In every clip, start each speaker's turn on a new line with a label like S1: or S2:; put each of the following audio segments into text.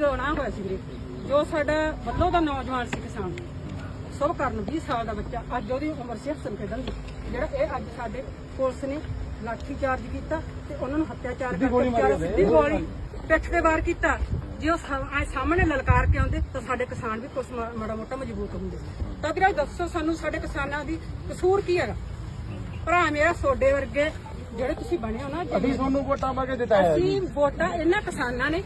S1: ਗਾਉਣਾ ਹੋਇਆ ਸੀ ਵੀਰੇ। ਜੋ ਸਾਡਾ ਵੱਲੋਂ ਦਾ ਨੌਜਵਾਨ ਸੀ ਕਿਸਾਨ। ਸਭ ਕਰਨ 20 ਸਾਲ ਦਾ ਬੱਚਾ ਅੱਜ ਉਹਦੀ ਉਮਰ ਸੀ ਹਸਨ ਖੇਡਣ ਦੀ। ਜਿਹੜਾ ਇਹ ਅੱਜ ਸਾਡੇ ਪੁਲਿਸ ਨੇ ਲਾਠੀ ਚਾਰਜ ਕੀਤਾ ਤੇ ਉਹਨਾਂ ਨੂੰ ਹੱਤਿਆਚਾਰ ਕਰਕੇ ਵਿਚਾਰਾ ਸਿੱਧੀ ਗੋਲੀ ਪਿੱਠ ਤੇ ਵਾਰ ਕੀਤਾ। ਜੇ ਉਹ ਸਾਹਮਣੇ ਲਲਕਾਰ ਕੇ ਆਉਂਦੇ ਤਾਂ ਸਾਡੇ ਕਿਸਾਨ ਵੀ ਕੁਛ ਮਾ- ਮਾੜਾ ਮੋਟਾ ਮਜ਼ਬੂਤ ਹੁੰਦੇ। ਤਾਂ ਵੀਰੇ ਦੱਸੋ ਸਾਨੂੰ ਸਾਡੇ ਕਿਸਾਨਾਂ ਦੀ ਕਸੂਰ ਕੀ ਹੈਗਾ? ਭਰਾ ਮੇਰਾ ਸੋਡੇ ਵਰਗੇ ਜਿਹੜੇ ਤੁਸੀਂ ਬਣੇ ਹੋ ਨਾ
S2: ਅਸੀਂ ਤੁਹਾਨੂੰ ਵੋਟਾਂ ਪਾ ਕੇ ਦਿੱਤਾ ਹੈ।
S1: ਅਸੀਂ ਵੋਟਾਂ ਇਹਨਾਂ ਕਿਸਾਨਾਂ ਨੇ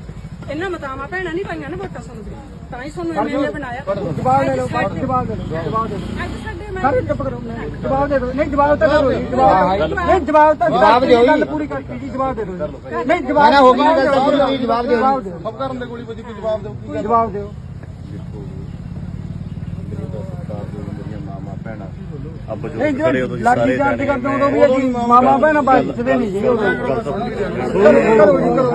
S1: ਇਹਨਾਂ ਮਤਾਵਾਂ ਭੈਣਾਂ ਨਹੀਂ ਪਾਈਆਂ ਨਾ ਵੋਟਾਂ ਸਾਨੂੰ। ਤਾਂ ਹੀ ਸਾਨੂੰ ਐਮਐਲਏ ਬਣਾਇਆ।
S2: ਜਵਾਬ ਦੇ
S1: ਸਾਡੇ-
S2: ਜਵਾਬ ਦੇ ਦਿਓ ਜਵਾਬ ਦੇ ਦਿਓ।
S1: ਅੱਜ ਸਾਡੇ
S2: ਸਰ
S1: ਮੈਂ
S2: ਚੁੱਪ ਕਰੋ। ਜਵਾਬ ਦੇ ਦਿਓ। ਨਹੀਂ ਜਵਾਬ ਤਾਂ ਜੀ, ਜਵਾਬ। ਨਹੀਂ ਜਵਾਬ ਤਾਂ
S3: ਜਵਾਬ ਦਿਓ।
S2: ਗੱਲ ਪੂਰੀ ਕਰਕੇ ਜੀ ਜਵਾਬ ਦੇ ਦਿਓ ਜੀ। ਨਹੀਂ ਜਵਾਬ
S3: ਨਾ ਹੋ ਗਈ ਗੱਲ,
S2: ਜਵਾਬ ਦਿਓ
S3: ਜਵਾਬ ਦਿਓ।
S4: ਸਭ ਕਰਨ ਦੇ ਗੋਲੀ ਵੱਜੀ ਕੋਈ ਜਵਾਬ ਦਿਓ
S2: ਜਵਾਬ ਦਿਓ। ਲਾਠੀ ਚਾਰਜ ਕਰਦੇ ਉਦੋਂ ਵੀ ਅਸੀਂ ਮਾਮਾ ਭੈਣਾਂ ਬਚਦੇ ਨਹੀਂ ਜੀ ਉਦੋਂ। ਕਰੋ ਕਰੋ ਜੀ ਕਰੋ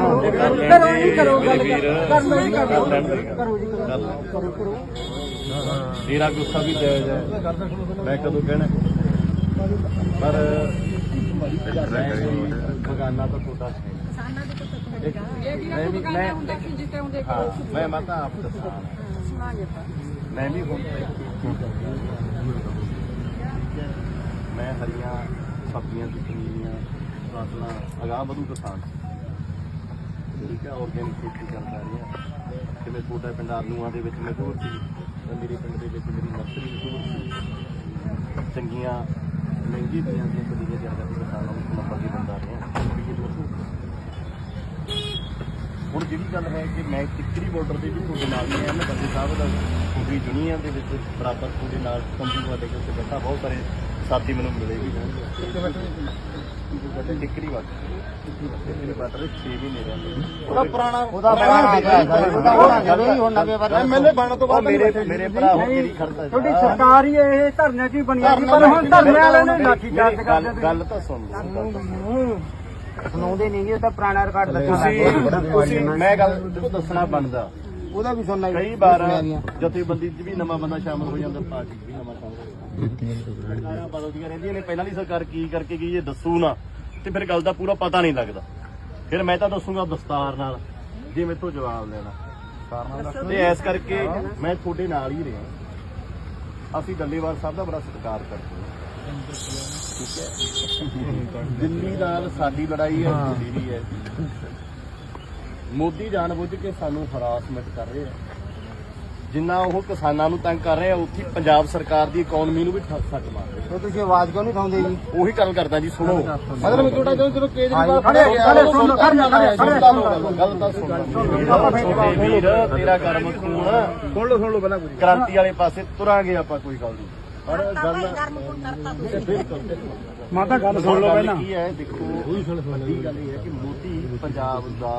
S2: ਕਰੋ ਜੀ ਕਰੋ ਗੱਲ ਕਰ ਜੀ ਕਰੋ ਕਰੋ ਜੀ ਕਰੋ ਕਰੋ
S4: ਤੇਰਾ ਗੁੱਸਾ ਵੀ ਜਾਇਜ਼ ਹੈ। ਮੈਂ ਕਦੋਂ ਕਹਿਣਾ? ਪਰ ਬਗਾਨਾ ਤਾਂ ਤੁਹਾਡਾ ਹੈ
S1: ਇਹ ਵੀ ਨਾ ਬਗਾਨਾ ਹੁੰਦਾ ਸੀ ਜਿੱਤੇ ਹੁੰਦੇ
S4: ਹਾਂ ਮੈਂ ਮਾਤਾ ਆਪ ਦੱਸਾਂ।
S1: ਸੁਣਾਂਗੇ ਤਾਂ
S4: ਮੈਂ ਵੀ ਹੁਣ ਮੈਂ ਹਰੀਆਂ ਸਬਜ਼ੀਆਂ ਦੀ ਪਨੀਰੀਆਂ ਫਸਲਾਂ ਅਗਾਹ ਵਧੂ ਕਿਸਾਨ। ਠੀਕ ਹੈ ਆਰਗੈਨਿਕ ਖੇਤੀ ਕਰਦਾ ਰਿਹਾ ਜਿਵੇਂ ਛੋਟਾ ਪਿੰਡ ਆਲੂਆਂ ਦੇ ਵਿੱਚ ਮਸ਼ਹੂਰ ਸੀ, ਤੇ ਮੇਰੇ ਪਿੰਡ ਦੇ ਵਿੱਚ ਮੇਰੀ ਨਰਸਰੀ ਮਸ਼ਹੂਰ ਸੀ। ਚੰਗੀਆਂ, ਮਹਿੰਗੀ ਦੀਆਂ ਦੀਆਂ ਪਨੀਰੀਆਂ ਜ਼ਿਆਦਾ ਕਰਕੇ ਕਿਸਾਨਾਂ ਨੂੰ ਨੰਬਰ ਦੇ ਦਿੰਦਾ ਰਿਹਾ ਹੁਣ ਜਿਹੜੀ ਗੱਲ ਹੈ ਕਿ ਮੈਂ ਟਿੱਕਰੀ ਬਾਰਡਰ ਦੇ ਵੀ ਤੁਹਾਡੇ ਨਾਲ ਹੀ ਮੈਂ ਬੰਦੇ ਸਾਹਿਬ ਦਾ ਪੂਰੀ ਦੁਨੀਆ ਦੇ ਵਿੱਚ ਬਰਾਬਰ ਤੁਹਾਡੇ ਨਾਲ ਕੰਪਨੀ ਤੁਹਾਡੇ ਕੋਲ ਉੱਤੇ ਬੈਠਾ, ਬਹੁਤ ਸਾਰੇ ਸਾਥੀ ਮੈਨੂੰ ਮਿਲੇ ਵੀ ਜਾਣਗੇ। ਟਿੱਕਰੀ ਬਾਰਡਰ ਮੇਰੇ ਬਾਰਡਰ 6 ਮਹੀਨੇ ਰਹਿੰਦੇ ਉਹਦਾ ਪੁਰਾਣਾ
S3: ਉਹਦਾ ਪੁਰਾਣਾ ਹੈਗਾ ਸਰ ਉਹਦਾ ਹੋਣਾ ਜਦੋਂ ਹੀ ਹੁਣ ਨਵੇਂ ਬਾਰੇ
S4: ਐਮਐਲਏ ਬਣਨ ਤੋਂ ਬਾਅਦ ਮੇਰੇ ਮੇਰੇ ਭਰਾ ਹੋ ਮੇਰੀ ਖੜਦਾ
S2: ਤੁਹਾਡੀ ਸਰਕਾਰ ਹੀ ਇਹ ਧਰਨੇ 'ਚ ਹੀ ਬਣੀ ਆ। ਜੀ ਪਰ ਹੁਣ ਧਰਨੇ ਵਾਲੇ ਨੇ ਲਾਠੀ ਚਾਰਜ ਕਰ
S4: ਗੱਲ ਤਾਂ ਸੁਣ ਲਓ।
S3: ਸੁਣਾਉਂਦੇ ਨਹੀਂ ਉਹ ਤਾਂ ਪੁਰਾਣਾ ਰਿਕਾਰਡ ਦੱਸਣਾ
S4: ਤੁਸੀਂ ਮੈਂ ਗੱਲ ਦੱਸਣਾ ਬਣਦਾ।
S3: ਉਹਦਾ ਵੀ ਸੁਣਨਾ
S4: ਕਈ ਵਾਰ ਜਥੇਬੰਦੀ 'ਚ ਵੀ ਨਵਾਂ ਬੰਦਾ ਸ਼ਾਮਲ ਹੋ ਜਾਂਦਾ ਪਾਰਟੀ 'ਚ ਵੀ ਨਵਾਂ ਸ਼ਾਮਲ ਹੋ ਜਾਂਦਾ। ਸਰਕਾਰਾਂ ਬਦਲਦੀਆਂ ਰਹਿੰਦੀਆਂ ਨੇ ਪਹਿਲਾਂ ਦੀ ਸਰਕਾਰ ਕੀ ਕਰਕੇ ਗਈ ਇਹ ਦੱਸੂ ਨਾ। ਤੇ ਫਿਰ ਗੱਲ ਦਾ ਪੂਰਾ ਪਤਾ ਨਹੀਂ ਲੱਗਦਾ। ਫਿਰ ਮੈਂ ਤਾਂ ਦੱਸੂਗਾ ਦਸਤਾਰ ਨਾਲ ਜੇ ਮੇਰੇ ਤੋਂ ਜਵਾਬ ਲੈਣਾ। ਤੇ ਐਸ ਕਰਕੇ ਮੈਂ ਤੁਹਾਡੇ ਨਾਲ ਹੀ ਰਿਹਾ। ਅਸੀਂ ਡੱਲੇਵਾਲ ਸਾਹਿਬ ਦਾ ਬੜਾ ਸਤਿਕਾਰ ਕਰਦੇ ਹਾਂ। ਠੀਕ ਹੈ? ਦਿੱਲੀ ਨਾਲ ਸਾਡੀ ਲੜਾਈ ਹੈ ਵੀ ਹੈ। ਮੋਦੀ ਜਾਣਬੁੱਝ ਕੇ ਸਾਨੂੰ ਹਰਾਸਮੈਂਟ ਕਰ ਰਹੇ ਆ। ਜਿੰਨਾ ਉਹ ਕਿਸਾਨਾਂ ਨੂੰ ਤੰਗ ਕਰ ਰਹੇ ਆ ਉੱਥੇ ਪੰਜਾਬ ਸਰਕਾਰ ਦੀ ਇਕਨੋਮੀ ਨੂੰ ਵੀ ਠੱਗ ਸੱਟ ਮਾਰ ਰਹੇ
S3: ਉਹ ਤੁਸੀਂ ਆਵਾਜ਼ ਕਿਉਂ ਨਹੀਂ ਉਠਾਉਂਦੇ ਜੀ?
S4: ਆ। ਉਹੀ ਗੱਲ ਕਰਦਾ ਜੀ ਸੁਣੋ। ਮਤਲਬ ਤੁਹਾਡਾ ਜਦੋਂ ਜਦੋਂ ਕੇਜਰੀਵਾਲ
S2: ਖੜੇ ਖੜੇ ਸੁਣ ਲਓ ਖੜੇ
S4: ਸੁਣ ਗੱਲ ਤਾਂ ਸੁਣ। ਵੀਰ ਤੇਰਾ ਕਰਮ ਖੂਨ।
S2: ਸੁਣ ਲਓ ਸੁਣ ਲਓ ਪਹਿਲਾਂ
S4: ਕ੍ਰਾਂਤੀ ਵਾਲੇ ਪਾਸੇ ਤੁਰਾਂਗੇ ਆਪਾਂ ਕੋਈ ਗੱਲ ਨਹੀਂ। ਪਰ ਗੱਲ
S2: ਮਾਤਾ ਗੱਲ
S4: ਸੁਣ ਲਓ ਪਹਿਲਾਂ। ਕੀ ਹੈ ਦੇਖੋ ਵੱਡੀ ਗੱਲ ਇਹ ਹੈ ਕਿ ਮੋਦੀ ਪੰਜਾਬ ਦਾ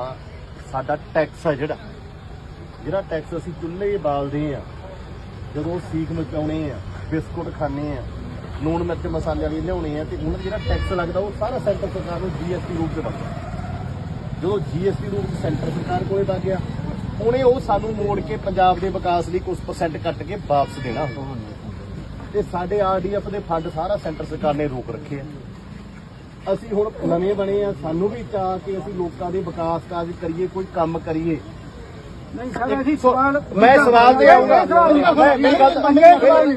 S4: ਸਾਡਾ ਟੈਕਸ ਆ ਜਿਹੜਾ। ਜਿਹੜਾ ਟੈਕਸ ਅਸੀਂ ਚੁੱਲ੍ਹੇ ਬਾਲਦੇ ਆ, ਜਦੋਂ ਸੀਖ ਮਚਾਉਣੇ ਆ, ਬਿਸਕੁਟ ਖਾਣੇ ਆ, ਲੂਣ ਮਿਰਚ ਮਸਾਲੇ ਵਾਲੀ ਲਿਆਉਣੇ ਆ, ਤੇ ਉਹਨਾਂ ਦਾ ਜਿਹੜਾ ਟੈਕਸ ਲੱਗਦਾ ਉਹ ਸਾਰਾ ਸੈਂਟਰ ਸਰਕਾਰ ਨੂੰ ਜੀਐਸਟੀ ਰੂਪ 'ਚ ਬਣਦਾ ਜਦੋਂ ਜੀਐਸਟੀ ਰੂਪ ਚ ਸੈਂਟਰ ਸਰਕਾਰ ਕੋਲੇ ਵਗ ਗਿਆ, ਉਹਨੇ ਉਹ ਸਾਨੂੰ ਮੋੜ ਕੇ ਪੰਜਾਬ ਦੇ ਵਿਕਾਸ ਲਈ ਕੁਝ ਪਰਸੈਂਟ ਕੱਟ ਕੇ ਵਾਪਸ ਦੇਣਾ ਤੇ ਸਾਡੇ ਆਰਡੀਐਫ ਦੇ ਫੰਡ ਸਾਰਾ ਸੈਂਟਰ ਸਰਕਾਰ ਨੇ ਰੋਕ ਰੱਖੇ ਆ। ਅਸੀਂ ਹੁਣ ਨਵੇਂ ਬਣੇ ਆ, ਸਾਨੂੰ ਵੀ ਚਾਹ ਕਿ ਅਸੀਂ ਲੋਕਾਂ ਦੇ ਵਿਕਾਸ ਕਾਰਜ ਕਰੀਏ, ਕੋਈ ਕੰਮ ਕਰੀਏ।
S2: ਨਹੀਂ ਸਰ ਅਸੀਂ ਸਵਾਲ
S4: ਮੈਂ ਸਵਾਲ ਤੇ ਆਉਂਗਾ ਮੈਂ ਮੇਰੀ ਗੱਲ ਮੇਰੀ ਗੱਲ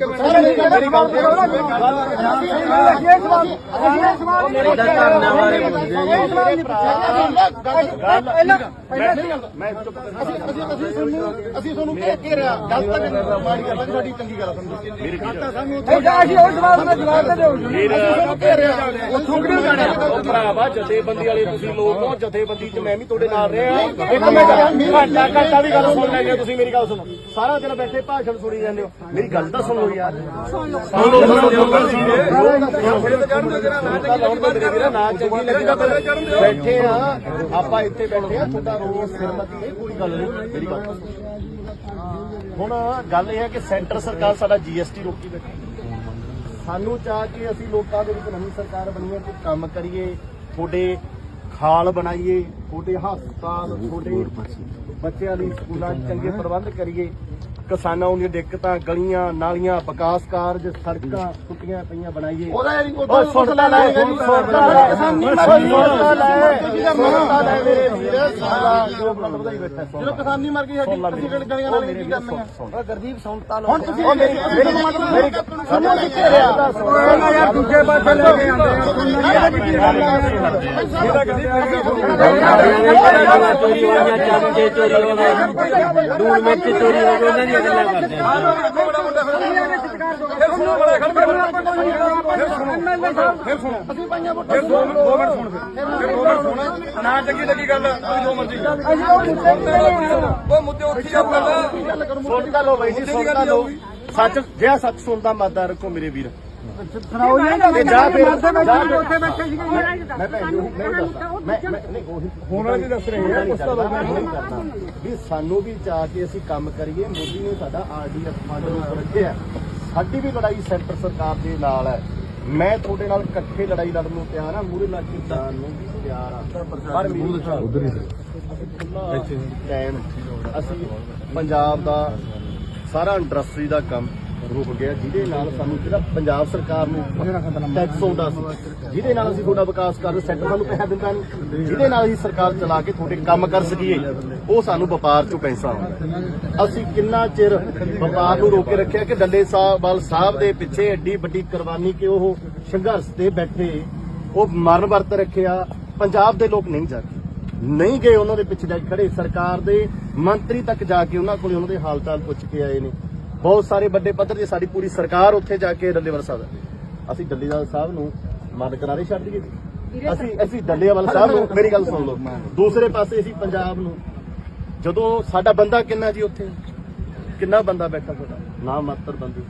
S4: ਅਸੀਂ ਤੁਹਾਨੂੰ ਕਹਿ ਰਿਹਾ ਗੱਲ ਤਾਂ ਮਾੜੀ ਗੱਲ ਹੈ ਸਾਡੀ ਚੰਗੀ ਗੱਲ ਸਮਝੋ ਮੇਰੀ
S2: ਅਸੀਂ ਉਹ ਸਵਾਲ ਦਾ ਜਵਾਬ ਦਿਓ
S4: ਤੁਹਾਨੂੰ ਰਿਹਾ ਭਰਾਵਾ ਜਥੇਬੰਦੀ ਵਾਲੇ ਤੁਸੀਂ ਲੋਕ ਹੋ ਜਥੇਬੰਦੀ 'ਚ ਮੈਂ ਵੀ ਤੁਹਾਡੇ ਨਾਲ ਰਿਹਾ ਇੱਕ ਮਿੰਟ ਘੰਟਾ ਘੰਟਾ ਵੀ ਗੱਲ ਸੁਣ ਲੈਂਦੇ ਹੋ ਤੁਸੀਂ ਮੇਰੀ ਗੱਲ ਸੁਣੋ। ਸਾਰਾ ਦਿਨ ਬੈਠੇ ਭਾਸ਼ਣ ਸੁਣੀ ਜਾਂਦੇ ਹੋ। ਮੇਰੀ ਗੱਲ ਤਾਂ ਸੁਣ ਲਓ ਯਾਰ। ਸੁਣ ਲਓ ਸੁਣ ਲਓ ਨੇ ਚੰਗੀ ਲੱਗੀ ਬੈਠੇ ਆ ਆਪਾਂ ਇੱਥੇ ਬੈਠੇ ਆ ਤੁਹਾਡਾ ਰੋਜ਼ ਸਿਰਮਤੀ ਨਹੀਂ ਕੋਈ ਗੱਲ ਨਹੀਂ ਮੇਰੀ ਗੱਲ। ਹੁਣ ਗੱਲ ਇਹ ਹੈ ਕਿ ਸੈਂਟਰ ਸਰਕਾਰ ਸਾਡਾ ਜੀਐਸਟੀ ਰੋਕੀ ਬੈਠੀ। ਸਾਨੂੰ ਚਾਹ ਕੇ ਅਸੀਂ ਲੋਕਾਂ ਦੇ ਵਿੱਚ ਨਵੀਂ ਸਰਕਾਰ ਬਣੀਏ ਕੋਈ ਕੰਮ ਕਰੀਏ ਤੁਹਾਡੇ ਖਾਲ ਬਣਾਈਏ ਤੁਹਾਡੇ ਹਸਪਤਾਲ ਤੁਹਾਡੇ ਬੱਚਿਆਂ ਲਈ ਸਕੂਲਾਂ 'ਚ ਚੰਗੇ ਪ੍ਰਬੰਧ ਕਰੀਏ। ਕਿਸਾਨਾਂ ਦੀਆਂ ਦਿੱਕਤਾਂ ਗਲੀਆਂ ਨਾਲੀਆਂ ਵਿਕਾਸ ਕਾਰਜ ਸੜਕਾਂ ਟੁੱਟੀਆਂ ਪਈਆਂ ਬਣਾਈਏ
S3: ਉਹਦਾ ਯਾਰੀ
S4: ਓਏ ਸੁਣਦਾ ਲੈ ਬੈਠਾ ਜਦੋਂ ਕਿਸਾਨੀ ਮਰ ਗਈ ਸਾਡੀ ਅਸੀਂ ਗਲੀਆਂ ਨਾਲ ਕੀ ਕਰਨੀਆਂ
S3: ਗਰਦੀਪ ਸੁਣਤਾ ਲੋ
S4: ਹੁਣ ਤੁਸੀਂ ਸੁਣੋ ਕਿੱਥੇ ਰਿਹਾ
S2: ਉਹਨਾਂ ਯਾਰ ਦੂਜੇ ਪਾਸੇ ਲੈ ਕੇ ਆਉਂਦੇ ਆ ਸੁਣਨਾ ਕੀ ਗੱਲ ਆ ਇਹਦਾ
S5: ਚੋਰੀਆਂ ਚਾਂਦੇ ਚੋਰੀ ਹੋ ਗਏ ਦੂਰ ਮਿਰਚ ਚੋਰੀ ਹੋ ਗਈ ਉਹਨਾਂ ਦੀਆਂ ਗੱਲਾਂ ਕਰਦੇ ਆ।
S2: ਅਸੀਂ ਪਾਈਆਂ ਵੋਟਾਂ ਦੋ ਮਿੰਟ ਦੋ ਮਿੰਟ ਸੁਣ। ਫਿਰ ਦੋ ਮਿੰਟ ਸੁਣ। ਨਾ ਚੰਗੀ ਲੱਗੀ ਗੱਲ ਤੁਸੀਂ ਜੋ ਮਰਜ਼ੀ ਅਸੀਂ ਉਹ ਮੁੱਦੇ ਉੱਥੇ ਜਾਊ ਗੱਲ
S4: ਸੁਣਦਾ ਲੋ ਬਾਈ ਜੀ ਸੁਣਦਾ ਲੋ ਸੱਚ ਜਿਹੜਾ ਸੱਚ ਸੁਣਦਾ ਮਾਦਾ ਰੱਖੋ ਮੇਰੇ ਵੀਰ।
S2: ਸੁਣਾਓ ਜੀ।
S4: ਤੇ ਜਾ ਫਿਰ ਜਾ ਫਿਰ
S2: ਉੱਥੇ ਬੈਠੇ ਸੀਗੇ
S4: ਮੈਂ ਭੈਣ ਜੀ ਮੈਂ ਦੱਸਦਾ ਮੈਂ ਮੈਂ ਨਹੀਂ ਉਹੀ
S2: ਹੁਣ ਵਾਲੀ ਦੱਸ ਰਹੇ ਆ, ਉਸ ਤੋਂ ਬਾਅਦ ਮੈਂ।
S4: ਨਹੀਂ ਕਰਦਾ। ਵੀ ਸਾਨੂੰ ਵੀ ਚਾਹ ਕੇ ਅਸੀਂ ਕੰਮ ਕਰੀਏ ਮੋਦੀ ਨੇ ਸਾਡਾ ਆਰਡੀਐਫ ਫੰਡ ਨੂੰ ਰੱਖਿਆ। ਸਾਡੀ ਵੀ ਲੜਾਈ ਸੈਂਟਰ ਸਰਕਾਰ ਦੇ ਨਾਲ ਹੈ। ਮੈਂ ਤੁਹਾਡੇ ਨਾਲ ਇਕੱਠੇ ਲੜਾਈ ਲੜਨ ਨੂੰ ਤਿਆਰ ਹਾਂ ਮੂਰੇ ਲੱਗ ਕੇ ਜਾਣ ਨੂੰ ਵੀ ਤਿਆਰ ਹਾਂ। ਪਰ ਮੇਰੀ ਉਧਰ ਹੀ ਟਾਈਮ ਅਸੀਂ ਪੰਜਾਬ ਦਾ ਸਾਰਾ ਇੰਡਸਟਰੀ ਦਾ ਕੰਮ ਰੁਕ ਗਿਆ ਜਿਹਦੇ ਨਾਲ ਸਾਨੂੰ ਜਿਹੜਾ ਪੰਜਾਬ ਸਰਕਾਰ ਨੂੰ ਟੈਕਸ ਆਉਂਦਾ ਸੀ ਜਿਹਦੇ ਨਾਲ ਅਸੀਂ ਤੁਹਾਡਾ ਵਿਕਾਸ ਕਰ ਸੈਂਟਰ ਸਾਨੂੰ ਪੈਸਾ ਦਿੰਦਾ ਨਹੀਂ ਜਿਹਦੇ ਨਾਲ ਅਸੀਂ ਸਰਕਾਰ ਚਲਾ ਕੇ ਤੁਹਾਡੇ ਕੰਮ ਕਰ ਸਕੀਏ ਉਹ ਸਾਨੂੰ ਵਪਾਰ ਚੋਂ ਪੈਸਾ ਆਉਂਦਾ। ਅਸੀਂ ਕਿੰਨਾ ਚਿਰ ਵਪਾਰ ਨੂੰ ਰੋਕ ਕੇ ਰੱਖਿਆ ਕਿ ਡੱਲੇ ਸਾਹਿਬ ਵਾਲ ਸਾਹਿਬ ਦੇ ਪਿੱਛੇ ਐਡੀ ਵੱਡੀ ਕੁਰਬਾਨੀ ਕਿ ਉਹ ਸੰਘਰਸ਼ ਤੇ ਬੈਠੇ ਉਹ ਮਰਨ ਵਰਤ ਰੱਖਿਆ ਪੰਜਾਬ ਦੇ ਲੋਕ ਨਹੀਂ ਜਾਗੇ ਨਹੀਂ ਗਏ ਉਹਨਾਂ ਦੇ ਪਿੱਛੇ ਜਾ ਕੇ ਖੜੇ ਸਰਕਾਰ ਦੇ ਮੰਤਰੀ ਤੱਕ ਜਾ ਕੇ ਉਹਨਾਂ ਕੋਲੇ ਉਹਨਾਂ ਦੇ ਹਾਲ ਚਾਲ ਪੁੱਛ ਕੇ ਆਏ ਨੇ। ਬਹੁਤ ਸਾਰੇ ਵੱਡੇ ਪੱਧਰ ਤੇ ਸਾਡੀ ਪੂਰੀ ਸਰਕਾਰ ਉੱਥੇ ਜਾ ਕੇ ਡੱਲੇਵਾਲ ਸਾਹਿਬ ਅਸੀਂ ਡੱਲੇਵਾਲ ਸਾਹਿਬ ਨੂੰ ਮਨ ਕਰਾਰੇ ਛੱਡ ਦਈਏ ਅਸੀਂ ਅਸੀਂ ਡੱਲੇਵਾਲ ਸਾਹਿਬ ਨੂੰ ਮੇਰੀ ਗੱਲ ਸੁਣ ਲਓ। ਦੂਸਰੇ ਪਾਸੇ ਅਸੀਂ ਪੰਜਾਬ ਨੂੰ ਜਦੋਂ ਸਾਡਾ ਬੰਦਾ ਕਿੰਨਾ ਜੀ ਉੱਥੇ? ਕਿੰਨਾ ਬੰਦਾ ਬੈਠਾ ਤੁਹਾਡਾ? ਨਾ ਮਾਤਰ ਬੰਦੇ।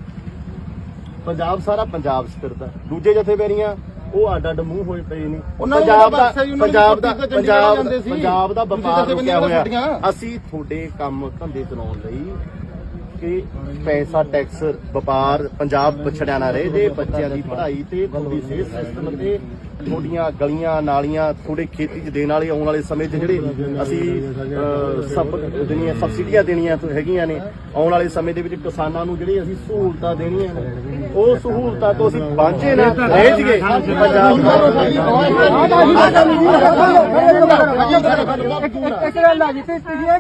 S4: ਪੰਜਾਬ ਸਾਰਾ ਪੰਜਾਬ ਸਥਿਰਦਾ ਦੂਜੇ ਜਥੇਬੇਰੀਆਂ ਉਹ ਅੱਡ ਅੱਡ ਮੂੰਹ ਹੋਏ ਪਏ ਨੇ। ਪੰਜਾਬ ਦਾ ਪੰਜਾਬ ਦਾ ਪੰਜਾਬ ਦਾ ਵਪਾਰ ਰੁਕਿਆ ਹੋਇਆ। ਅਸੀਂ ਤੁਹਾਡੇ ਕੰਮ ਧੰਦੇ ਚਲਾਉਣ ਲਈ ਕਿ ਪੈਸਾ ਟੈਕਸ ਵਪਾਰ, ਪੰਜਾਬ ਪਛੜਿਆ ਨਾ ਰਹੇ ਜੇ ਬੱਚਿਆਂ ਦੀ ਪੜ੍ਹਾਈ ਤੇ ਤੁਹਾਡੀ ਸਿਹਤ ਸਿਸਟਮ ਤੇ ਤੁਹਾਡੀਆਂ ਗਲੀਆਂ, ਨਾਲੀਆਂ, ਤੁਹਾਡੇ ਖੇਤੀ 'ਚ ਦੇਣ ਵਾਲੇ ਆਉਣ ਵਾਲੇ ਸਮੇਂ 'ਚ ਜਿਹੜੇ ਅਸੀਂ ਸਭ ਜਿਹੜੀਆਂ ਸਬਸਿਡੀਆਂ ਦੇਣੀਆਂ ਹੈਗੀਆਂ ਨੇ, ਆਉਣ ਵਾਲੇ ਸਮੇਂ ਦੇ ਵਿੱਚ ਕਿਸਾਨਾਂ ਨੂੰ ਜਿਹੜੀ ਅਸੀਂ ਸਹੂਲਤਾਂ ਦੇਣੀਆਂ ਨੇ, ਉਹ ਸਹੂਲਤਾਂ ਤੋਂ ਅਸੀਂ ਵਾਂਝੇ ਨਾ ਰਹਿ ਜੀਏ ਪੰਜਾਬ
S1: ਇੱਕ ਗੱਲ ਆ ਜੀ ਤੇ ਤੁਸੀਂ ਇਹ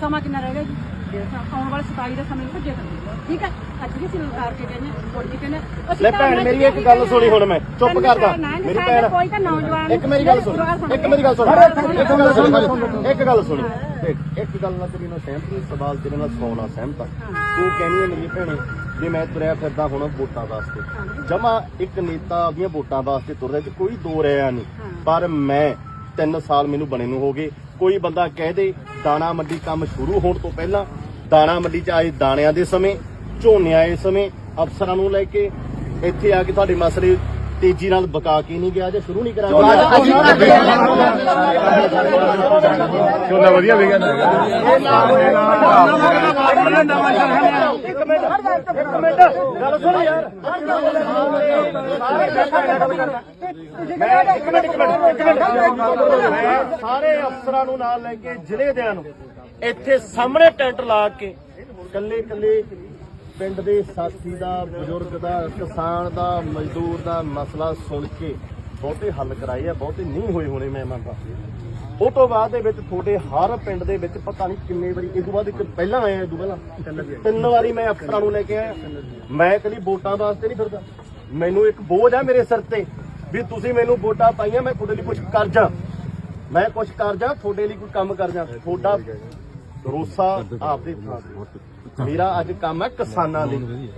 S1: ਸਮਾਂ ਕਿੰਨਾ ਰਹਿ ਗਿਆ ਜੀ? ਡੇਢ ਸਾਲ। ਆਉਣ ਵਾਲੇ 27 ਦੇ ਸਮੇਂ ਨੂੰ ਭੱਜੇ ਕਰੋ ਠੀਕ ਹੈ ਅੱਜ ਵੀ ਅਸੀਂ ਲਲਕਾਰ ਕੇ ਕਹਿੰਦੇ ਵੋਟ ਵੀ ਕਹਿੰਦੇ ਅਸੀਂ
S4: ਲੈ
S1: ਤਾਂ
S4: ਭੈਣ ਮੇਰੀ ਇੱਕ ਗੱਲ ਸੁਣੀ ਹੁਣ ਮੈਂ ਚੁੱਪ ਕਰਦਾ ਮੇਰੀ ਭੈਣ
S1: ਕੋਈ ਤਾਂ ਨੌਜਵਾਨ
S4: ਇੱਕ ਮੇਰੀ ਗੱਲ ਸੁਣ ਇੱਕ ਮੇਰੀ ਗੱਲ ਸੁਣ। ਇੱਕ ਗੱਲ ਸੁਣ ਇੱਕ ਗੱਲ ਸੁਣ। ਦੇਖ ਇੱਕ ਗੱਲ ਨਾਲ ਤੇਰੀ ਨਾਲ ਸਹਿਮਤ ਨਹੀਂ ਸਵਾਲ ਤੇਰੇ ਨਾਲ ਸੌ ਨਾਲ ਸਹਿਮਤ ਆ। ਤੂੰ ਕਹਿੰਦੀ ਹੈ ਮੇਰੀ ਭੈਣੇ ਜੇ ਮੈਂ ਤੁਰਿਆ ਫਿਰਦਾ ਹੁਣ ਵੋਟਾਂ ਵਾਸਤੇ ਜਮਾ ਇੱਕ ਨੇਤਾ ਆਪਦੀਆਂ ਵੋਟਾਂ ਵਾਸਤੇ ਤੁਰਦਾ 'ਚ ਕੋਈ ਦੋ ਰਿਆ ਨਹੀਂ। ਪਰ ਮੈਂ 3 ਸਾਲ ਮੈਨੂੰ ਬਣੇ ਨੂੰ ਹੋ ਗਏ। ਕੋਈ ਬੰਦਾ ਕਹਿ ਦੇ ਦਾਣਾ ਮੰਡੀ ਕੰਮ ਸ਼ੁਰੂ ਹੋਣ ਤੋਂ ਪਹਿਲਾਂ ਦਾਣਾ ਮੰਡੀ 'ਚ ਆਏ ਦਾਣਿਆਂ ਦੇ ਸਮੇਂ ਝੋਨੇ ਆਏ ਸਮੇਂ ਅਫਸਰਾਂ ਨੂੰ ਲੈ ਕੇ ਇੱਥੇ ਆ ਕੇ ਤੁਹਾਡੇ ਮਸਲੇ ਤੇਜ਼ੀ ਨਾਲ ਬਕਾ ਕੇ ਨਹੀਂ ਗਿਆ ਜਾਂ ਸ਼ੁਰੂ ਨਹੀਂ ਕਰਾਂਗਾ।
S2: ਚੋਲਾ ਵਧੀਆ ਵੀ ਗਿਆ
S4: ਇੱਕ ਮਿੰਟ ਇੱਕ ਮਿੰਟ ਗੱਲ ਸੁਣ ਯਾਰ ਮੈਂ ਇੱਕ ਮਿੰਟ ਇੱਕ ਮਿੰਟ ਇੱਕ ਮਿੰਟ। ਮੈਂ ਸਾਰੇ ਅਫਸਰਾਂ ਨੂੰ ਨਾਲ ਲੈ ਕੇ ਜ਼ਿਲ੍ਹੇ ਦਿਆਂ ਨੂੰ ਇੱਥੇ ਸਾਹਮਣੇ ਟੈਂਟ ਲਾ ਕੇ ਕੱਲੇ ਕੱਲੇ ਪਿੰਡ ਦੇ ਸਾਥੀ ਦਾ, ਬਜ਼ੁਰਗ ਦਾ, ਕਿਸਾਨ ਦਾ, ਮਜ਼ਦੂਰ ਦਾ ਮਸਲਾ ਸੁਣ ਕੇ ਬਹੁਤੇ ਹੱਲ ਕਰਾਏ ਆ, ਬਹੁਤੇ ਨਹੀਂ ਹੋਏ ਹੋਣੇ ਮੈਂ ਮੰਨਦਾ ਉਹ ਤੋਂ ਬਾਅਦ ਦੇ ਵਿੱਚ ਤੁਹਾਡੇ ਹਰ ਪਿੰਡ ਦੇ ਵਿੱਚ ਪਤਾ ਨਹੀਂ ਕਿੰਨੇ ਵਾਰੀ ਇਸ ਤੋਂ ਬਾਅਦ ਇੱਕ ਪਹਿਲਾਂ ਆਇਆ ਇਸ ਤੋਂ ਪਹਿਲਾਂ। ਤਿੰਨ ਵਾਰੀ ਮੈਂ ਅਫਸਰਾਂ ਨੂੰ ਲੈ ਕੇ ਆਇਆ। ਮੈਂ ਕਦੀ ਵੋਟਾਂ ਵਾਸਤੇ ਨਹੀਂ ਫਿਰਦਾ। ਮੈਨੂੰ ਇੱਕ ਬੋਝ ਆ ਮੇਰੇ ਸਿਰ ਤੇ ਵੀ ਤੁਸੀਂ ਮੈਨੂੰ ਵੋਟਾਂ ਪਾਈਆਂ, ਮੈਂ ਤੁਹਾਡੇ ਲਈ ਕੁਝ ਕਰ ਜਾ। ਮੈਂ ਕੁਝ ਕਰ ਜਾ, ਤੁਹਾਡੇ ਲਈ ਕੋਈ ਕੰਮ ਕਰ ਜਾ। ਤੁਹਾਡਾ ਭਰੋਸਾ ਆਪਦੇ ਤੇ। ਮੇਰਾ ਅੱਜ ਕੰਮ ਹੈ ਕਿਸਾਨਾਂ ਲਈ?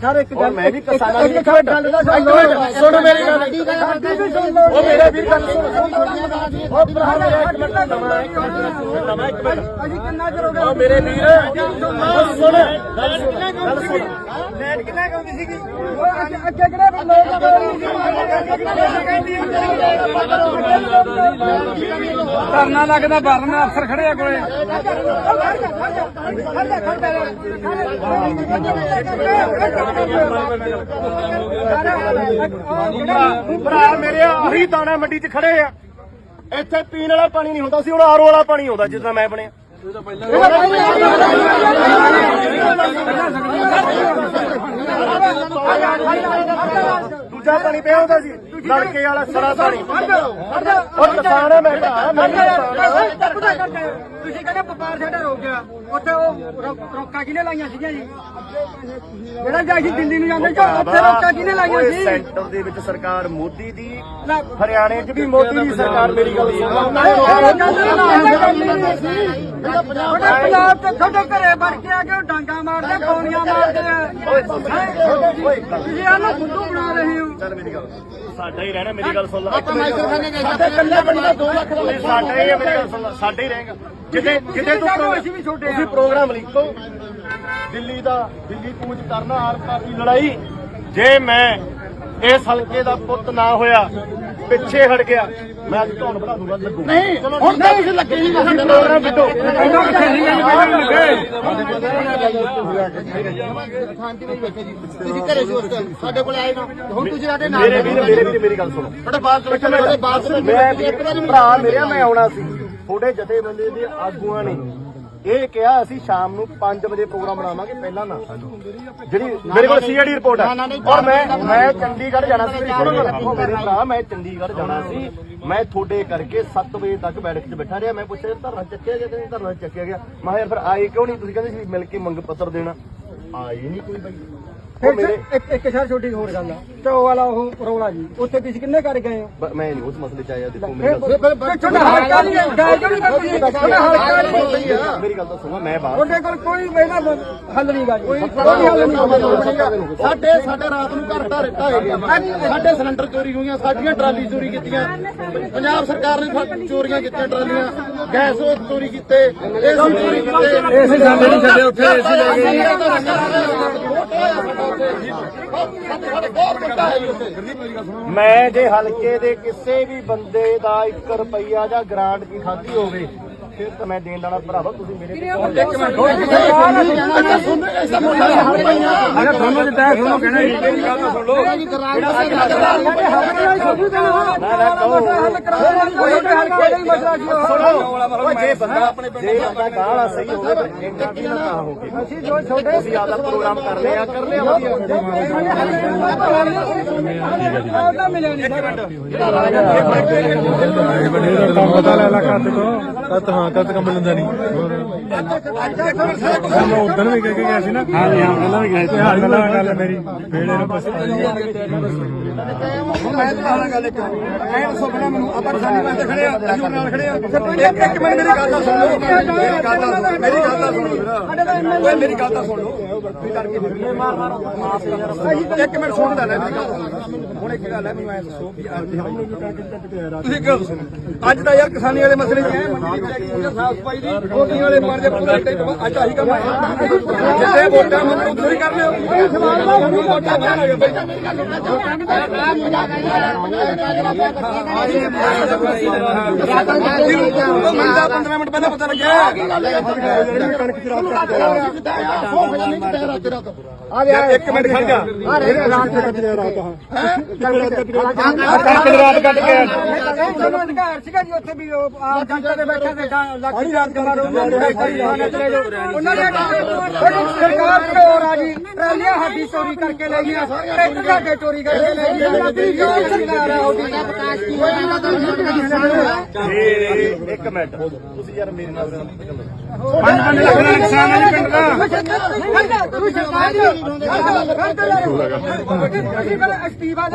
S2: ਸਰ ਇੱਕ
S4: ਔਰ ਮੈਂ ਵੀ ਕਿਸਾਨਾਂ
S2: ਇੱਕ ਗੱਲ ਦਾ ਸੁਣ
S4: ਮੇਰੀ ਗੱਲ। ਉਹ ਮੇਰੇ ਵੀਰ ਗੱਲ ਸੁਣ। ਉਹ ਭਰਾ ਇੱਕ ਮਿੰਟ। ਨਵਾਂ ਇੱਕ ਮਿੰਟ। ਨਵਾਂ ਇੱਕ ਮਿੰਟ।
S2: ਅਸੀਂ ਕਿੰਨਾ ਗਿਆ?
S4: ਉਹ ਮੇਰੇ ਵੀਰ। ਗੱਲ ਸੁਣ। ਗੱਲ ਸੁਣ।
S2: ਲੈਟ ਕਿੰਨਾ ਕਹਿੰਦੀ ਸੀਗੀ? ਅੱਗੇ ਅੱਗੇ ਕਿਹੜੇ ਲੋਕ ਧਰਨਾ ਲੱਗਦਾ ਬਰਨ ਅਫਸਰ ਖੜੇ ਆ ਕੋਲੇ।
S4: ਭਰਾ, ਮੇਰੇ ਆਹੀ ਦਾਣਾ ਮੰਡੀ 'ਚ ਖੜੇ ਆ। ਇੱਥੇ ਪੀਣ ਵਾਲਾ ਪਾਣੀ ਨਹੀਂ ਹੁੰਦਾ ਸੀ, ਹੁਣ ਆਰਓ ਵਾਲਾ ਪਾਣੀ ਆਉਂਦਾ ਜਿੱਦਾਂ ਮੈਂ ਬਣਿਆ। ਦੂਜਾ ਪਾਣੀ ਪਿਆ ਹੁੰਦਾ ਸੀ ਲੜਕੇ ਵਾਲਾ ਸੜਾ ਪਾਣੀ ਉਹ ਕਿਸਾਨ ਹੈ ਮੈਂ ਭਰਾ ਮੈਂ ਕਿਸਾਨ ਹਾਂ।
S2: ਤੁਸੀਂ ਕਹਿੰਦੇ ਵਪਾਰ ਸਾਡਾ ਰੁਕ ਗਿਆ। ਉੱਥੇ ਉਹ ਰੋ- ਰੋਕਾਂ ਕਿਹਨੇ ਲਾਈਆਂ ਸੀਗੀਆਂ ਜੀ? ਜਿਹੜਾ ਜਾ ਅਸੀਂ ਦਿੱਲੀ ਨੂੰ ਜਾਂਦੇ ਸੀ ਉੱਥੇ ਰੋਕਾਂ ਕਿਹਨੇ ਲਾਈਆਂ
S4: ਓਏ
S2: ਸੀ?
S4: ਸੈਂਟਰ ਦੇ ਵਿੱਚ ਸਰਕਾਰ ਮੋਦੀ ਦੀ ਹਰਿਆਣੇ 'ਚ ਵੀ ਮੋਦੀ ਦੀ ਸਰਕਾਰ ਮੇਰੀ ਗੱਲ ਸੁਣੋ।
S2: ਪੰਜਾਬ ਤੇ ਤੁਹਾਡੇ ਘਰੇ ਵੜ ਕੇ ਆ ਕੇ ਉਹ ਡਾਂਗਾ ਮਾਰਦੇ ਪੌਣੀਆਂ ਮਾਰਦੇ ਆ।
S4: ਓਏ ਓਏ ਓਏ
S2: ਤੁਸੀਂ ਇਹਨੂੰ ਬੁੱਧੂ ਬਣਾ ਰਹੇ ਹੋ।
S4: ਚੱਲ ਮੇਰੀ ਗੱਲ ਸਾਡਾ ਹੀ ਰਹਿਣਾ ਮੇਰੀ ਗੱਲ ਸੁਣ ਲੈ। ਸਾਡੇ ਕੱਲੇ ਪਿੰਡ ਦਾ 2 ਲੱਖ ਦਾ ਸਾਡਾ ਹੀ ਹੈ ਮੇਰੀ ਗੱਲ ਸੁਣ ਲੈ। ਸਾਡਾ ਹੀ ਰਹੇਗਾ। ਜਿੱਦੇ ਜਿੱਦੇ ਤੂੰ ਪ੍ਰੋ-
S2: ਅਸੀਂ ਵੀ ਛੋਟੇ
S4: ਤੁਸੀਂ ਪ੍ਰੋਗਰਾਮ ਲਿਖੋ। ਦਿੱਲੀ ਦਾ ਦਿੱਲੀ ਕੂਚ ਕਰਨਾ ਆਰ ਪਾਰ ਦੀ ਲੜਾਈ। ਜੇ ਮੈਂ ਇਸ ਹਲਕੇ ਦਾ ਪੁੱਤ ਨਾ ਹੋਇਆ ਪਿੱਛੇ ਹਟ ਗਿਆ। ਮੈਂ ਅੱਜ ਤੁਹਾਨੂੰ ਬਣਾ ਦੂੰਗਾ ਲੱਗੂ ਨਹੀਂ ਹੁਣ ਨਹੀਂ ਲੱਗੇ ਨਹੀਂ। ਅਸੀਂ ਪ੍ਰੋਗਰਾਮ ਬਿਟੋ
S3: ਤੁਸੀਂ ਘਰੇ ਸੀ ਉਸ ਟਾਈਮ ਸਾਡੇ ਕੋਲ ਆਏ ਨਾ। ਹੁਣ ਤੁਸੀਂ ਸਾਡੇ ਨਾਲ
S4: ਮੇਰੇ ਵੀਰ ਮੇਰੇ ਵੀਰ ਮੇਰੀ ਗੱਲ ਸੁਣੋ।
S3: ਤੁਹਾਡੇ ਤੋਂ ਤੁਹਾਡੇ ਤੋਂ
S4: ਮੈਂ ਵੀ ਭਰਾ ਮੇਰੇ ਮੈਂ ਆਉਣਾ ਸੀ। ਥੋੜੇ ਜਥੇਬੰਦੀ ਦੇ ਆਗੂਆਂ ਨੇ ਇਹ ਕਿਹਾ ਅਸੀਂ ਸ਼ਾਮ ਨੂੰ 5 ਵਜੇ ਪ੍ਰੋਗਰਾਮ ਬਣਾਵਾਂਗੇ ਪਹਿਲਾਂ ਨਾ। ਜਿਹੜੀ ਮੇਰੇ ਕੋਲ ਸੀਆਈਡੀ ਰਿਪੋਰਟ ਹੈ। ਔਰ ਮੈਂ ਮੈਂ ਚੰਡੀਗੜ੍ਹ ਜਾਣਾ ਸੀ ਮੇਰੀ ਭਰਾ ਮੈਂ ਚੰਡੀਗੜ੍ਹ ਜਾਣਾ ਸੀ। ਮੈਂ ਤੁਹਾਡੇ ਕਰਕੇ 7 ਵਜੇ ਤੱਕ ਬੈਠਕ 'ਚ ਬੈਠਾ ਰਿਹਾ। ਮੈਂ ਪੁੱਛਿਆ ਧਰਨਾ ਚੱਕਿਆ ਗਿਆ ਕਿ ਧਰਨਾ ਚੱਕਿਆ ਗਿਆ? ਮੈਂ ਯਾਰ ਫਿਰ ਆਏ ਕਿਉਂ ਨਹੀਂ? ਤੁਸੀਂ ਕਹਿੰਦੇ ਸੀ ਮਿਲ ਕੇ ਮੰਗ ਪੱਤਰ ਦੇਣਾ। ਆਏ ਨਹੀਂ ਕੋਈ ਬਾਈ। ਉਹ
S2: ਫਿਰ
S4: ਮੇਰੇ
S2: ਇੱਕ ਇੱਕ ਸ਼ਾਰ ਛੋਟੀ ਹੋਰ ਗੱਲ ਆ। ਚੋ ਵਾਲਾ ਉਹ ਰੌਲਾ ਜੀ। ਉੱਥੇ ਤੁਸੀਂ ਕਿੰਨੇ ਕਰ ਗਏ ਹੋ?
S4: ਬ- ਮੈਂ ਨਹੀਂ ਉਸ ਮਸਲੇ 'ਚ ਆਇਆ ਦੇਖੋ ਮੇਰੀ
S2: ਫਿਰ
S4: ਗੱਲ
S2: ਫਿਰ ਤੁਹਾਡਾ ਹਲਕਾ ਨਹੀਂ ਹੈ ਗਾਇ ਕਿਉਂ ਨਹੀਂ ਕਰਦੇ ਤੁਹਾਡਾ ਹਲਕਾ ਨਹੀਂ ਹੈ
S4: ਮੇਰੀ ਗੱਲ ਤਾਂ ਸੁਣੋ ਮੈਂ ਬਾਹਰ
S2: ਤੁਹਾਡੇ ਕੋਲ ਕੋਈ ਇਹਦਾ ਹੱਲ ਨਹੀਂ ਗਾ ਜੀ। ਕੋਈ ਹੱਲ ਨਹੀਂ
S3: ਸਾਡੇ ਸਾਡੇ ਰਾਤ ਨੂੰ ਘਰ ਢਾਰੇ ਢਾਏ ਗਏ ਸਾਡੇ ਸਿਲੰਡਰ ਚੋਰੀ ਹੋਈਆਂ ਸਾਡੀਆਂ ਟਰਾਲੀ ਚੋਰੀ ਕੀਤੀਆਂ। ਪੰਜਾਬ ਸਰਕਾਰ ਨੇ ਸਾ- ਚੋਰੀਆਂ ਕੀਤੀਆਂ ਟਰਾਲੀਆਂ। ਗੈਸ ਉਹ ਚੋਰੀ ਕੀਤੇ ਏਸੀ ਚੋਰੀ ਕੀਤੇ।
S2: ਏਸੀ ਸਾਡੇ ਨਹੀਂ ਛੱਡੇ ਉੱਥੇ ਏਸੀ ਲੈ ਗਏ
S4: ਮੈਂ ਜੇ ਹਲਕੇ ਦੇ ਕਿਸੇ ਵੀ ਬੰਦੇ ਦਾ 1 ਰੁਪਈਆ ਜਾਂ ਗ੍ਰਾਂਟ ਦੀ ਖਾਧੀ ਹੋਵੇ ਫਿਰ ਤਾਂ ਮੈਂ ਦੇਣ ਵਾਲਾ ਭਰਾਵਾ ਤੁਸੀਂ ਮੇਰੇ ਤੇ ਕੌਣ
S2: ਇੱਕ ਮਿੰਟ ਅਰੇ ਤੁਹਾਨੂੰ ਜਿੱਦਾਂ ਸੁਣੋ ਕਹਿਣਾ ਜੀ ਮੇਰੀ ਗੱਲ ਤਾਂ ਸੁਣ ਲਓ
S4: ਸੁਣੋ ਓਏ ਜੇ ਬੰਦਾ ਆਪਣੇ ਜੇ ਬੰਦਾ ਗਾਲਾਂ ਸਹੀ ਹੋਵੇ ਤਾਂ ਇੰਨਾ ਕੀ ਨਾ ਤਾਂ ਹੋਗੇ
S2: ਅਸੀਂ ਜੋ ਛੋਟੇ
S4: ਤੁਸੀਂ ਆਦਾ ਪ੍ਰੋਗਰਾਮ ਕਰ ਲਿਆ ਆ ਕਰ ਲਿਆ ਵਧੀਆ
S2: ਉਹਦਾ ਮਿਲਿਆ ਨਹੀਂ
S6: ਕੰਮ ਪਤਾ ਲੈ ਲਾ ਕੱਤ ਤੋਂ ਕੱਤ ਹਾਂ ਕੱਤ ਕੰਮ ਮਿਲਦਾ ਨਹੀਂ। ਮੈਂ ਉਦੋਂ ਵੀ ਕਹਿ ਕੇ ਗਿਆ ਸੀ ਨਾ। ਹਾਂ ਜੀ ਹਾਂ ਪਹਿਲਾਂ ਵੀ ਗਏ ਸੀ। ਹਾਂ ਪਹਿਲਾਂ ਗੱਲ ਮੇਰੀ ਬੇੜੇ ਨੂੰ ਪਛਤਾਈ
S2: ਮੈਂ ਤੁਹਾਨੂੰ ਗੱਲ ਇੱਕ ਐ ਦੱਸੋ ਪਹਿਲਾਂ ਮੈਨੂੰ ਆਪਾਂ ਕਿਸਾਨੀ ਵਾਸਤੇ ਖੜੇ ਆ ਅਸੀਂ ਨਾਲ ਖੜੇ ਆ ਇੱਕ ਇੱਕ ਮਿੰਟ ਮੇਰੀ ਗੱਲ ਤਾਂ ਸੁਣ ਲਓ ਮੇਰੀ ਗੱਲ ਤਾਂ ਮੇਰੀ ਗੱਲ ਤਾਂ ਸੁਣ ਲਓ ਓਏ ਮੇਰੀ ਗੱਲ ਤਾਂ ਸੁਣ ਲਓ ਤੁਸੀਂ ਕਰਕੇ ਫਿਰ ਮਾਰ ਮਾਰ ਇੱਕ ਮਿੰਟ ਸੁਣ ਲੈ। ਮੇਰੀ ਗੱਲ ਹੁਣ ਇੱਕ ਗੱਲ ਹੈ ਮੈਨੂੰ ਐ ਦੱਸੋ ਵੀ ਅੱਜ ਤੁਸੀਂ ਕਿਉਂ ਅੱਜ ਤਾਂ ਯਾਰ ਕਿਸਾਨੀ ਵਾਲੇ ਮਸਲੇ ਚ ਐ ਮੰਡੀ ਦੀ ਸਾਫ਼ ਸਫ਼ਾਈ ਦੀ ਵੋਟਿੰਗ ਵਾਲੇ ਮਰ ਜੇ ਪੂਰਾ ਟਿਕ ਅੱਜ ਆਹੀ ਕੰਮ ਆਇਆ। ਜਿੱਥੇ ਵੋਟਾਂ ਮੰਗੋ ਤੁਸੀਂ ਕਰ ਲਿਓ। ਸਵਾਲ ਦਾ ਵੋਟਾਂ ਮੰਗਾਂਗੇ ਬਈ ਮਿੰਟਾਂ 15 ਮਿੰਟ ਪਹਿਲਾਂ ਪਤਾ ਲੱਗਿਆ ਯਾਰ ਇੱਕ ਮਿੰਟ ਖੜ ਜਾ। ਕਣਕ ਦੀ ਰਾਤ ਕੱਟ ਕੇ ਤੁਹਾਨੂੰ ਅਧਿਕਾਰ ਸੀਗਾ ਜੀ ਉੱਥੇ ਵੀ ਉਹ ਆਪ ਜਨਤਾ ਦੇ ਬੈਠੇ ਤੇ ਲੱਖੀ ਰਾਤ ਕਮਾਰ ਉਹਨਾਂ ਨੇ ਸਰਕਾਰ ਚੋਰ ਆ ਜੀ ਟਰਾਲੀਆਂ ਸਾਡੀ ਚੋਰੀ ਕਰਕੇ ਲੈ ਗਈਆਂ ਟਰੈਕਟਰ ਸਾਡੇ ਚੋਰੀ ਕਰਕੇ ਲੈ ਗਈਆਂ ਕਿਉਂ ਸਰਕਾਰ ਆ ਉਹਦੀ
S4: ਇਹ ਇੱਕ ਮਿੰਟ। ਤੁਸੀਂ ਯਾਰ ਮੇਰੇ ਨਾਲ
S2: ਪੰਜ ਪੰਜ ਲੱਖ ਦਾ ਨੁਕਸਾਨ ਹੈ ਜੀ ਪਿੰਡ ਦਾ। ਤੂੰ ਸਰਕਾਰ ਦੀ ਅਸਤੀਫਾ ਅਸਤੀਫਾ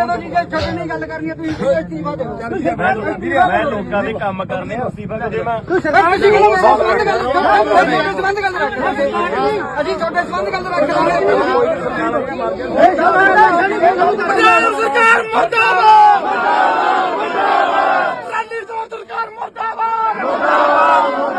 S4: ਮੈਂ ਮੈਂ ਲੋਕਾਂ ਦੇ ਕੰਮ ਕਰਨੇ ਆ ਅਸੀਂ ਬਗ ਜੇ ਮੈਂ
S2: ਪੰਜਾਬ ਸਰਕਾਰ ਮੁਰਦਾਬਾਦ ਸਾਡੀ ਸਰਕਾਰ ਮੁਰਦਾਬਾਦ ਮੁਰਦਾਬਾਦ!